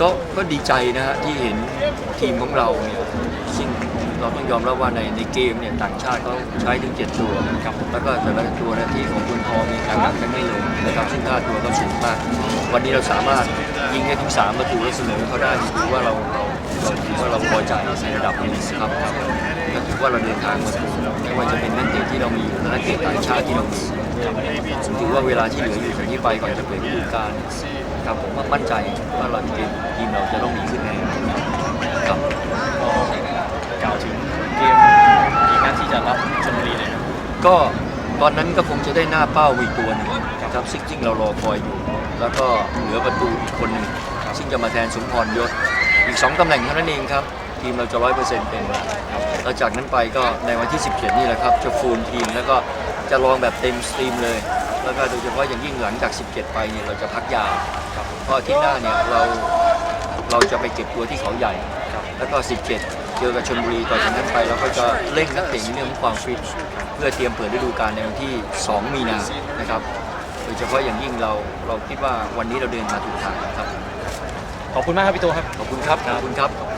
ก็ก็ดีใจนะฮะที่เห็นทีมของเราเนี่ยซึ่งเราต้องยอมรับว่าในในเกมเนี่ยต่างชาติเขาใช้ถึง7ตัวนะครับแล้วก็แต่ละตัวนะที่ของคุณพอมีการหนักกันไม่เลยนะครับซึ่งค่าตัวก็สูงมาก วันนี้เราสามารถยิงได้ถึง3ประตูแล้วเสมอเขาได้ถือว่าเราเราเราถือว่าเราพอใจในระดับนี้ครับครับก็ถือว่าเราเดินทางมาถึงไม่ว่าจะเป็นนักเตะที่เรามีและนักเตะต่างชาติที่เรามีค รือว่าเวลาที่เหลืออยู่จากนี้ไปก่อนจะเปิดฤดูกาลครับผมว่ามั่นใจว่าเราทีมทีมเราจะต้องมีขึ้นแน่ครับก็กล่าวถึงเกมอีกนัดที่จะรับชลบุรีเลยก็ตอนนั้นก็คงจะได้หน้าเป้าอีกตัวนึงครับซึ่งจริงเรารอคอยอยู่ แล้วก็เหลือประตูอีกคนหนึ่งซึ่งจะมาแทนสมพรยศอีก 2ตำแหน่งเท่านั้นเองครับ ทีมเราจะร้อยเปอร์เซ็นต์เป็นครับ แล้วจากนั้นไปก็ในวันที่ 17 นี่แหละครับจะฟูลทีมแล้วก็จะลองแบบเต็มสตรีมเลย แล้วก็โดยเฉพาะอย่างยิ่งหลังจาก 17 ไปเนี่ยเราจะพักยาวครับเพราะอาที่หน้าเนี่ยเราเราจะไปเก็บตัวที่เขาใหญ่ครับแล้วก็ 17 เจอกับชลบุรีต่อจากนั้นไปเราก็จะเร่งนักเตะในเรื่องของความฟิตเพื่อเตรียมเปิดฤดูกาลในวันที่ 2 มีนานะครับโดยเฉพาะอย่างยิ่งเราเราคิดว่าวันนี้เราเดินมาถูกทางครับ ขอบคุณมากครับพี่โตครับ ขอบคุณครับ ขอบคุณครับ